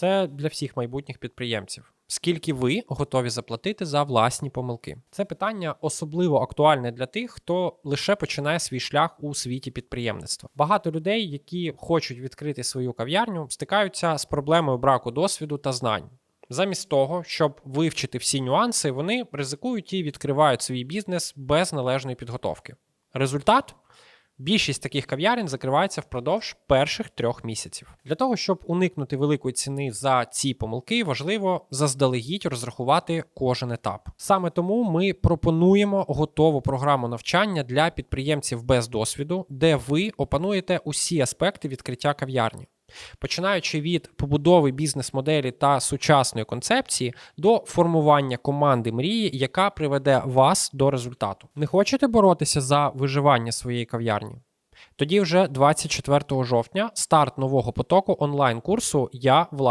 Це для всіх майбутніх підприємців. Скільки ви готові заплатити за власні помилки? Це питання особливо актуальне для тих, хто лише починає свій шлях у світі підприємництва. Багато людей, які хочуть відкрити свою кав'ярню, стикаються з проблемою браку досвіду та знань. Замість того, щоб вивчити всі нюанси, вони ризикують і відкривають свій бізнес без належної підготовки. Результат Більшість таких кав'ярень закривається впродовж перших трьох місяців. Для того, щоб уникнути великої ціни за ці помилки, важливо заздалегідь розрахувати кожен етап. Саме тому ми пропонуємо готову програму навчання для підприємців без досвіду, де ви опануєте усі аспекти відкриття кав'ярні. Починаючи від побудови бізнес-моделі та сучасної концепції до формування команди мрії, яка приведе вас до результату. Не хочете боротися за виживання своєї кав'ярні? Тоді вже 24 жовтня старт нового потоку онлайн-курсу Я власник